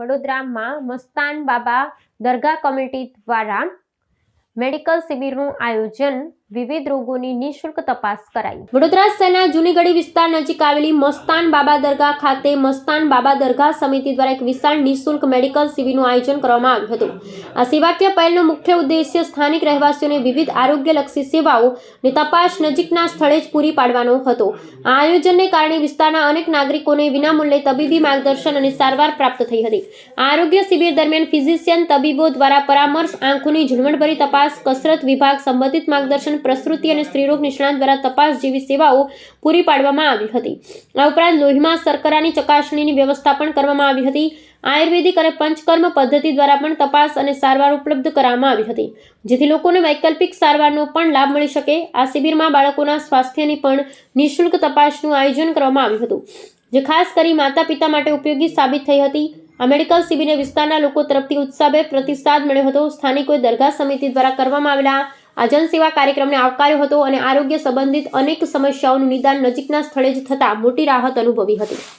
વડોદરામાં મસ્તાન બાબા દરગાહ કમિટી દ્વારા મેડિકલ શિબિરનું આયોજન વિવિધ રોગોની નિઃશુલ્ક તપાસ કરાઈ. વડોદરા શહેરના જૂનીગઢી વિસ્તાર નજીક આવેલી મસ્તાન બાબા દરગાહ ખાતે મસ્તાન બાબા દરગાહ સમિતિ દ્વારા એક વિશાળ નિઃશુલ્ક મેડિકલ શિબિરનું આયોજન કરવામાં આવ્યું હતું. આ સેવાકીય પહેલનો મુખ્ય ઉદ્દેશ્ય સ્થાનિક રહેવાસીઓને વિવિધ આરોગ્યલક્ષી સેવાઓ ને તપાસ નજીકના સ્થળે જ પૂરી પાડવાનો હતો. આ આયોજનને કારણે વિસ્તારના અનેક નાગરિકોને વિનામૂલ્યે તબીબી માર્ગદર્શન અને સારવાર પ્રાપ્ત થઈ હતી. આરોગ્ય શિબિર દરમિયાન ફિઝિશિયન તબીબો દ્વારા પરામર્શ, આંખોની ઝીણવટભરી તપાસ, કસરત વિભાગ સંબંધિત માર્ગદર્શન પ્રસૂતિ અને સ્ત્રીરોગ નિષ્ણાત દ્વારા તપાસ જેવી સેવાઓ પૂરી પાડવામાં આવી હતી. આ ઉપરાંત લોહીમાં શર્કરાની ચકાસણીની વ્યવસ્થા પણ કરવામાં આવી હતી. આયુર્વેદિક અને પંચકર્મ પદ્ધતિ દ્વારા પણ તપાસ અને સારવાર ઉપલબ્ધ કરવામાં આવી હતી. જેથી લોકોને વૈકલ્પિક સારવારનો પણ લાભ મળી શકે. આ શિબિરમાં બાળકોના સ્વાસ્થ્યની પણ નિઃશુલ્ક તપાસનું આયોજન કરવામાં આવ્યું હતું, જે ખાસ કરી માતા પિતા માટે ઉપયોગી સાબિત થઈ હતી. આ મેડિકલ શિબિરને વિસ્તારના લોકો તરફથી ઉત્સાહભેર પ્રતિસાદ મળ્યો હતો. સ્થાનિકોએ દરગાહ સમિતિ દ્વારા કરવામાં આવેલા આ જનસેવા કાર્યક્રમને આવકાર્યો હતો અને આરોગ્ય સંબંધિત અનેક સમસ્યાઓનું નિદાન નજીકના સ્થળે જ થતાં મોટી રાહત અનુભવી હતી.